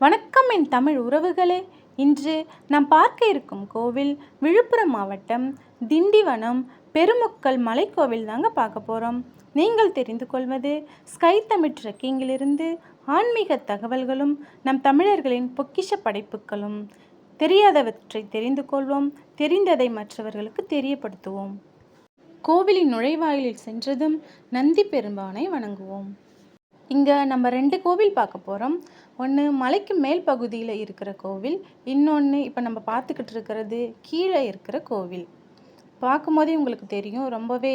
வணக்கம் என் தமிழ் உறவுகளே. இன்று நாம் பார்க்க இருக்கும் கோவில் விழுப்புரம் மாவட்டம் திண்டிவனம் பெருமுக்கல் மலைக்கோவில் தாங்க பார்க்க போகிறோம் நீங்கள் தெரிந்து கொள்வது ஸ்கை தமிழ் ட்ரெக்கிங்கிலிருந்து ஆன்மீக தகவல்களும் நம் தமிழர்களின் பொக்கிஷ படைப்புகளும் தெரியாதவற்றை தெரிந்து கொள்வோம் தெரிந்ததை மற்றவர்களுக்கு தெரியப்படுத்துவோம். கோவிலின் நுழைவாயிலில் சென்றதும் நந்தி பெரும்பானை வணங்குவோம். இங்கே நம்ம ரெண்டு கோவில் பார்க்க போகிறோம் ஒன்று மலைக்கு மேல் பகுதியில் இருக்கிற கோவில் இன்னொன்று இப்போ நம்ம பார்த்துக்கிட்டு இருக்கிறது கீழே இருக்கிற கோவில். பார்க்கும்போதே உங்களுக்கு தெரியும் ரொம்பவே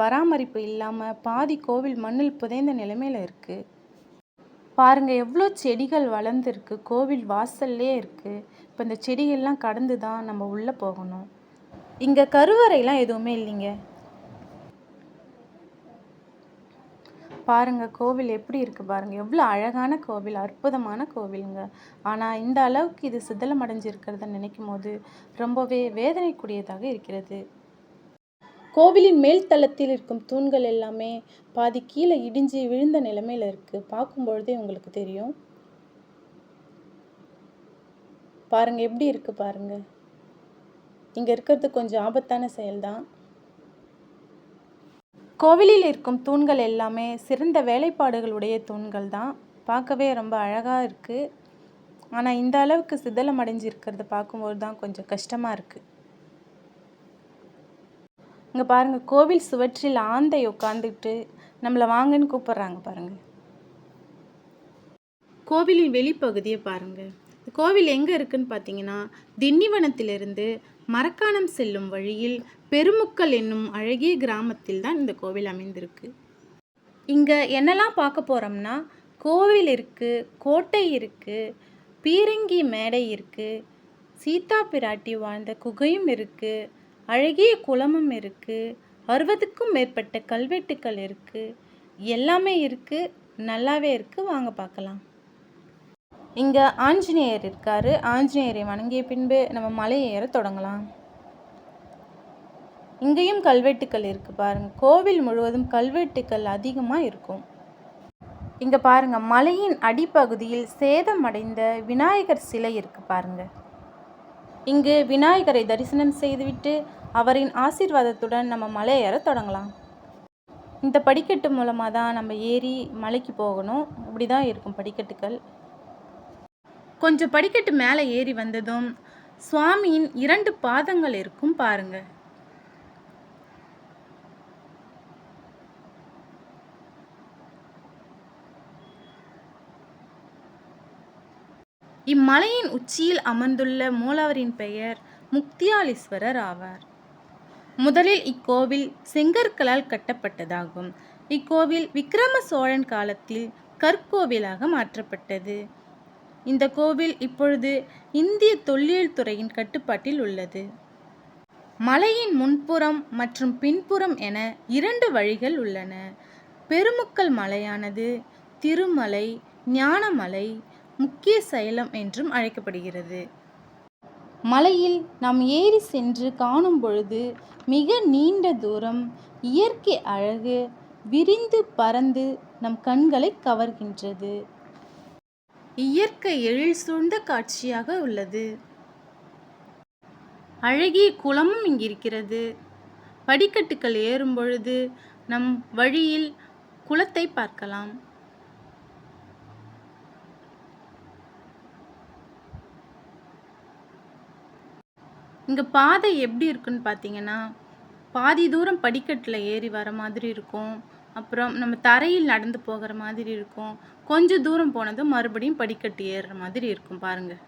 பராமரிப்பு இல்லாமல் பாதி கோவில் மண்ணில் புதைந்த நிலைமையில் இருக்குது பாருங்கள் எவ்வளோ செடிகள் வளர்ந்துருக்கு கோவில் வாசல்லே இருக்குது இப்போ இந்த செடிகள்லாம் கடந்து தான் நம்ம உள்ளே போகணும். இங்கே கருவறையெல்லாம் எதுவுமே இல்லைங்க. பாருங்கள் கோவில் எப்படி இருக்குது பாருங்கள் எவ்வளோ அழகான கோவில் அற்புதமான கோவிலுங்க. ஆனால் இந்த அளவுக்கு இது சிதலம் அடைஞ்சிருக்கிறத நினைக்கும் போது ரொம்பவே வேதனைக்குரியதாக இருக்கிறது. கோவிலின் மேல் தளத்தில் இருக்கும் தூண்கள் எல்லாமே பாதி கீழே இடிஞ்சு விழுந்த நிலைமையில இருக்கு. பார்க்கும் பொழுதே உங்களுக்கு தெரியும். பாருங்கள் எப்படி இருக்குது பாருங்கள் இங்கே இருக்கிறது கொஞ்சம் ஆபத்தான செயல்தான். கோவிலில் இருக்கும் தூண்கள் எல்லாமே சிறந்த வேலைப்பாடுகளுடைய தூண்கள் தான். பார்க்கவே ரொம்ப அழகாக இருக்குது ஆனால் இந்த அளவுக்கு சிதலம் அடைஞ்சிருக்கிறத பார்க்கும்போது தான் கொஞ்சம் கஷ்டமாக இருக்குது இங்கே பாருங்கள் கோவில் சுவற்றில் ஆந்தை உட்காந்துட்டு நம்மளை வாங்கன்னு கூப்பிட்றாங்க பாருங்கள் கோவிலின் வெளிப்பகுதியை பாருங்கள் கோவில் எங்கே இருக்குன்னு பார்த்தீங்கன்னா திண்டிவனத்திலிருந்து மரக்காணம் செல்லும் வழியில் பெருமுக்கல் என்னும் அழகிய கிராமத்தில் தான் இந்த கோவில் அமைந்திருக்கு. இங்கே என்னெல்லாம் பார்க்க போகிறோம்னா கோவில் இருக்குது கோட்டை இருக்குது பீரங்கி மேடை இருக்குது சீதா பிராட்டி வாழ்ந்த குகையும் இருக்குது அழகிய குளமும் இருக்குது அறுபதுக்கும் மேற்பட்ட கல்வெட்டுக்கள் இருக்குது எல்லாமே இருக்குது நல்லாவே இருக்குது வாங்க பார்க்கலாம். இங்கே ஆஞ்சநேயர் இருக்கார். ஆஞ்சநேயரை வணங்கிய பின்பு நம்ம மலை ஏற தொடங்கலாம். இங்கேயும் கல்வெட்டுக்கள் இருக்குது பாருங்கள் கோவில் முழுவதும் கல்வெட்டுக்கள் அதிகமாக இருக்கும். இங்கே பாருங்கள் மலையின் அடிப்பகுதியில் சேதமடைந்த விநாயகர் சிலை இருக்குது பாருங்கள் இங்கு விநாயகரை தரிசனம் செய்துவிட்டு அவரின் ஆசீர்வாதத்துடன் நம்ம மலை ஏற தொடங்கலாம். இந்த படிக்கட்டு மூலமாக தான் நம்ம ஏறி மலைக்கு போகணும். இப்படி தான் இருக்கும் படிக்கட்டுகள் கொஞ்சம் படிக்கட்டு மேலே ஏறி வந்ததும் சுவாமியின் இரண்டு பாதங்கள் இருக்கும் பாருங்கள் இம்மலையின் உச்சியில் அமர்ந்துள்ள மூலவரின் பெயர் முக்தியாலீஸ்வரர் ஆவார். முதலில் இக்கோவில் செங்கற்களால் கட்டப்பட்டதாகும். இக்கோவில் விக்கிரம சோழன் காலத்தில் கற்கோவிலாக மாற்றப்பட்டது. இந்த கோவில் இப்பொழுது இந்திய தொல்லியல் துறையின் கட்டுப்பாட்டில் உள்ளது. மலையின் முன்புறம் மற்றும் பின்புறம் என இரண்டு வழிகள் உள்ளன. பெருமுக்கல் மலையானது திருமலை ஞானமலை முக்கிய சைலம் என்றும் அழைக்கப்படுகிறது. மலையில் நாம் ஏறி சென்று காணும் பொழுது மிக நீண்ட தூரம் இயற்கை அழகு விரிந்து பறந்து நம் கண்களை கவர்கின்றது. இயற்கை எழில் சூழ்ந்த காட்சியாக உள்ளது. அழகிய குளமும் இங்கிருக்கிறது. படிக்கட்டுகள் ஏறும் பொழுது நம் வழியில் குளத்தை பார்க்கலாம். இங்கே பாதை எப்படி இருக்குன்னு பார்த்தீங்கன்னா பாதி தூரம் படிக்கட்டில் ஏறி வர மாதிரி இருக்கும். அப்புறம் நம்ம தரையில் நடந்து போகிற மாதிரி இருக்கும். கொஞ்சம் தூரம் போனதும் மறுபடியும் படிக்கட்டு ஏறுற மாதிரி இருக்கும் பாருங்கள்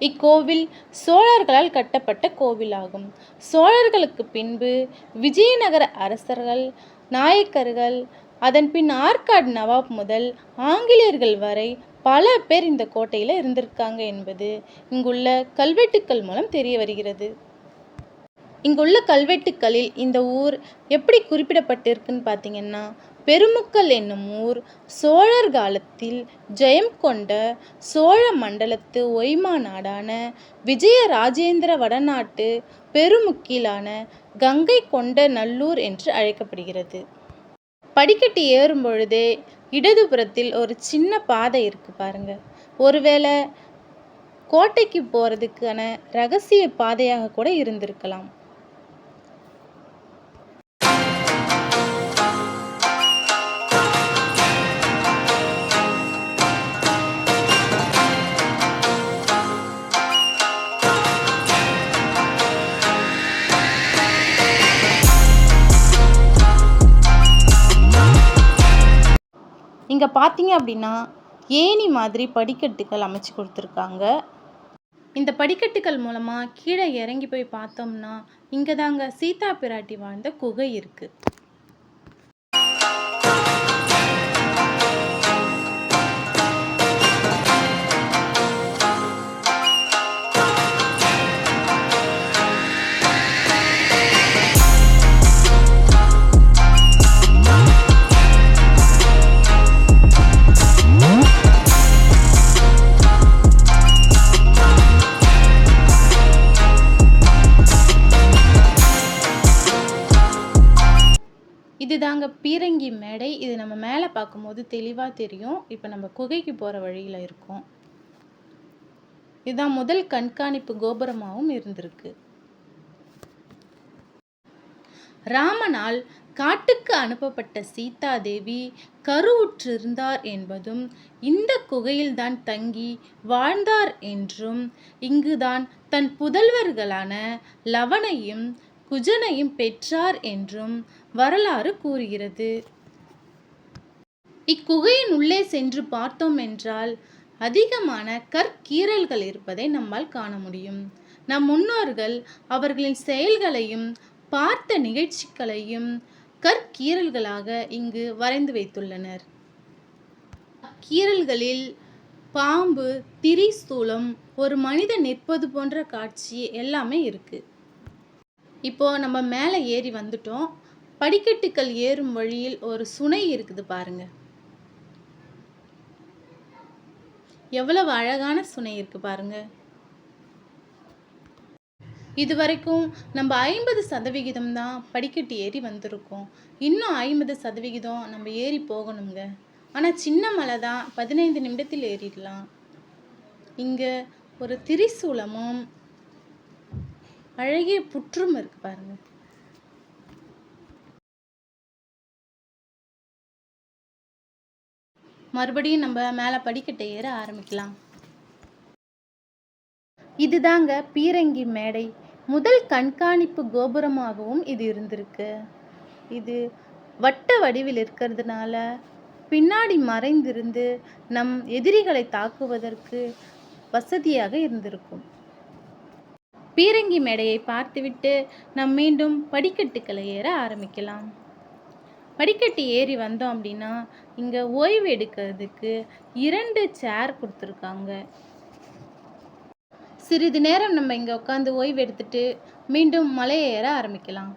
இக்கோவில் சோழர்களால் கட்டப்பட்ட கோவிலாகும். சோழர்களுக்கு பின்பு விஜயநகர அரசர்கள் நாயக்கர்கள் அதன் பின் ஆற்காடு நவாப் முதல் ஆங்கிலேயர்கள் வரை பல பேர் இந்த கோட்டையில் இருந்திருக்காங்க என்பது இங்குள்ள கல்வெட்டுக்கள் மூலம் தெரிய வருகிறது. இங்குள்ள கல்வெட்டுக்களில் இந்த ஊர் எப்படி குறிப்பிடப்பட்டிருக்குன்னு பார்த்தீங்கன்னா பெருமுக்கல் என்னும் ஊர் சோழர் காலத்தில் ஜெயம் கொண்ட சோழ மண்டலத்து ஒய்மா நாடான விஜய ராஜேந்திர வடநாட்டு பெருமுக்கிலான கங்கை கொண்ட நல்லூர் என்று அழைக்கப்படுகிறது. படிக்கட்டு ஏறும் பொழுதே இடதுபுறத்தில் ஒரு சின்ன பாதை இருக்கு பாருங்க. ஒருவேளை கோட்டைக்கு போகிறதுக்கான ரகசிய பாதையாக கூட இருந்திருக்கலாம். இங்கே பார்த்தீங்க அப்படின்னா ஏணி மாதிரி படிக்கட்டுகள் அமைச்சு கொடுத்துருக்காங்க. இந்த படிக்கட்டுகள் மூலமாக கீழே இறங்கி போய் பார்த்தோம்னா இங்கே தாங்க சீதா பிராட்டி வாழ்ந்த குகை இருக்குது மேடை இது நம்ம மேலே பார்க்கும்போது தெளிவாக தெரியும். இப்போ நம்ம குகைக்கு போகிற வழியில் இருக்கோம். இதுதான் முதல் கண்காணிப்பு கோபுரமாகவும் இருந்திருக்கு. ராமனால் காட்டுக்கு அனுப்பப்பட்ட சீதாதேவி கருவுற்றிருந்தார் என்பதும் இந்த குகையில்தான் தங்கி வாழ்ந்தார் என்றும் இங்குதான் தன் புதல்வர்களான லவனையும் குஜனையும் பெற்றார் என்றும் வரலாறு கூறுகிறது. இக்குகையின் உள்ளே சென்று பார்த்தோம் என்றால் அதிகமான கற்கீறல்கள் இருப்பதை நம்மால் காண முடியும். நம் முன்னோர்கள் அவர்களின் செயல்களையும் பார்த்த நிகழ்ச்சிகளையும் கற்கீறல்களாக இங்கு வரைந்து வைத்துள்ளனர். கீரல்களில் பாம்பு திரிசூலம் ஒரு மனிதன் நிற்பது போன்ற காட்சி எல்லாமே இருக்கு. இப்போ நம்ம மேலே ஏறி வந்துட்டோம். படிக்கட்டுகள் ஏறும் வழியில் ஒரு சுனை இருக்குது பாருங்கள் எவ்வளவு அழகான சுனை இருக்கு பாருங்க. இது வரைக்கும் நம்ம ஐம்பது சதவிகிதம் தான் படிக்கட்டு ஏறி வந்திருக்கோம். இன்னும் ஐம்பது சதவிகிதம் நம்ம ஏறி போகணுங்க. ஆனால் சின்ன மலை தான் பதினைந்து நிமிடத்தில் ஏறிடலாம். இங்கே ஒரு திரிசூலமும் அழகிய புற்றும் இருக்கு பாருங்கள் மறுபடியும் நம்ம மேலே படிக்கட்டை ஏற ஆரம்பிக்கலாம். இதுதாங்க பீரங்கி மேடை. முதல் கண்காணிப்பு கோபுரமாகவும் இது இருந்திருக்கு. இது வட்ட வடிவில் இருக்கிறதுனால பின்னாடி மறைந்திருந்து நம் எதிரிகளை தாக்குவதற்கு வசதியாக இருந்திருக்கும். பீரங்கி மேடையை பார்த்துவிட்டு நாம் மீண்டும் படிக்கட்டுக்களை ஏற ஆரம்பிக்கலாம். படிக்கட்டு ஏறி வந்தோம் அப்படின்னா இங்கே ஓய்வு எடுக்கிறதுக்கு இரண்டு சேர் கொடுத்துருக்காங்க. சிறிது நேரம் நம்ம இங்கே உட்காந்து ஓய்வு எடுத்துட்டு மீண்டும் மலையை ஏற ஆரம்பிக்கலாம்.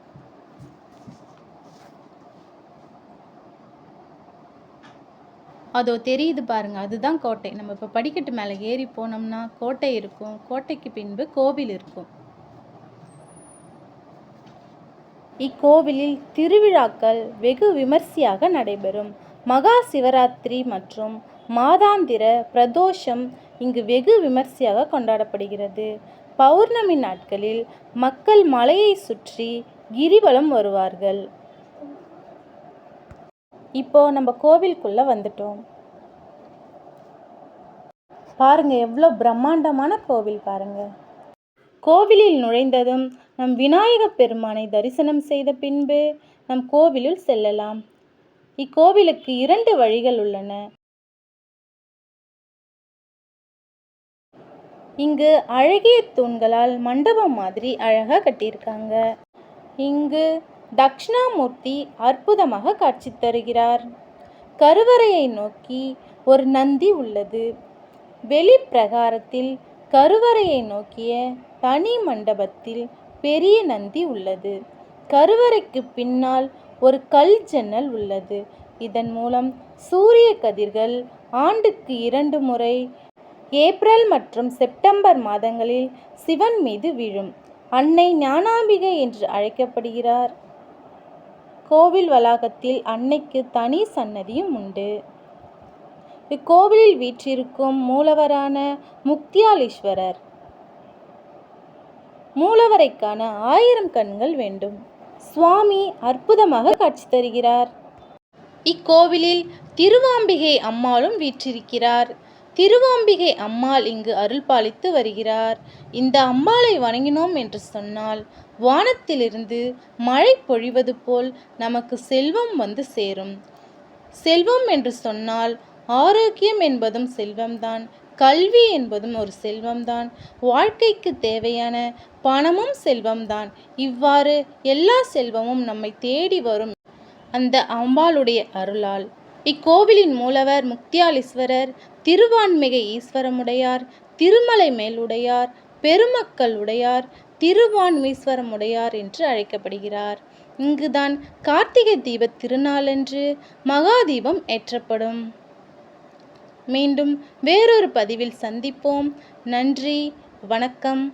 அதோ தெரியுது பாருங்க அதுதான் கோட்டை. நம்ம இப்போ படிக்கட்டு மேலே ஏறி போனோம்னா கோட்டை இருக்கும். கோட்டைக்கு பின்பு கோவில் இருக்கும். இக்கோவிலில் திருவிழாக்கள் வெகு விமர்சையாக நடைபெறும். மகா சிவராத்திரி மற்றும் மாதாந்திர பிரதோஷம் இங்கு வெகு விமர்சையாக கொண்டாடப்படுகிறது. பௌர்ணமி நாட்களில் மக்கள் மலையை சுற்றி கிரிவலம் வருவார்கள். இப்போ நம்ம கோவிலுக்குள்ளே வந்துட்டோம். பாருங்கள் எவ்வளோ பிரம்மாண்டமான கோவில் பாருங்கள் கோவிலில் நுழைந்ததும் நம் விநாயக பெருமானை தரிசனம் செய்த பின்பு நம் கோவிலில் செல்லலாம். இக்கோவிலுக்கு இரண்டு வழிகள் உள்ளன. இங்கு அழகிய தூண்களால் மண்டபம் மாதிரி அழகாக கட்டியிருக்காங்க. இங்கு தக்ஷணாமூர்த்தி அற்புதமாக காட்சி தருகிறார். கருவறையை நோக்கி ஒரு நந்தி உள்ளது. வெளிப்பிரகாரத்தில் கருவறையை நோக்கிய தனி மண்டபத்தில் பெரிய நந்தி உள்ளது. கருவறைக்கு பின்னால் ஒரு கல் ஜன்னல் உள்ளது. இதன் மூலம் சூரிய கதிர்கள் ஆண்டுக்கு இரண்டு முறை ஏப்ரல் மற்றும் செப்டம்பர் மாதங்களில் சிவன் மீது விழும். அன்னை ஞானாம்பிகை என்று அழைக்கப்படுகிறார். கோவில் வளாகத்தில் அன்னைக்கு தனி சன்னதியும் உண்டு. இக்கோவிலில் வீற்றிருக்கும் மூலவரான முக்தியாலீஸ்வரர். மூலவரைக்கான ஆயிரம் கண்கள் வேண்டும். சுவாமி அற்புதமாக காட்சி தருகிறார். இக்கோவிலில் திருவாம்பிகை அம்மாளும் வீற்றிருக்கிறார். திருவாம்பிகை அம்மாள் இங்கு அருள் பாலித்து வருகிறார். இந்த அம்பாளை வணங்கினோம் என்று சொன்னால் வானத்திலிருந்து மழை பொழிவது போல் நமக்கு செல்வம் வந்து சேரும். செல்வம் என்று சொன்னால் ஆரோக்கியம் என்பதும் செல்வம்தான். கல்வி என்பதும் ஒரு செல்வம்தான். வாழ்க்கைக்கு தேவையான பணமும் செல்வம்தான். இவ்வாறு எல்லா செல்வமும் நம்மை தேடி வரும் அந்த அம்பாளுடைய அருளால். இக்கோவிலின் மூலவர் முக்தியாலீஸ்வரர் திருவான்மிகை ஈஸ்வரமுடையார் திருமலை மேலுடையார் பெருமக்கள் உடையார் திருவான்மீஸ்வரமுடையார் என்று அழைக்கப்படுகிறார். இங்குதான் கார்த்திகை தீபத் திருநாளன்று மகாதீபம் ஏற்றப்படும். மீண்டும் வேறொரு பதிவில் சந்திப்போம். நன்றி வணக்கம்.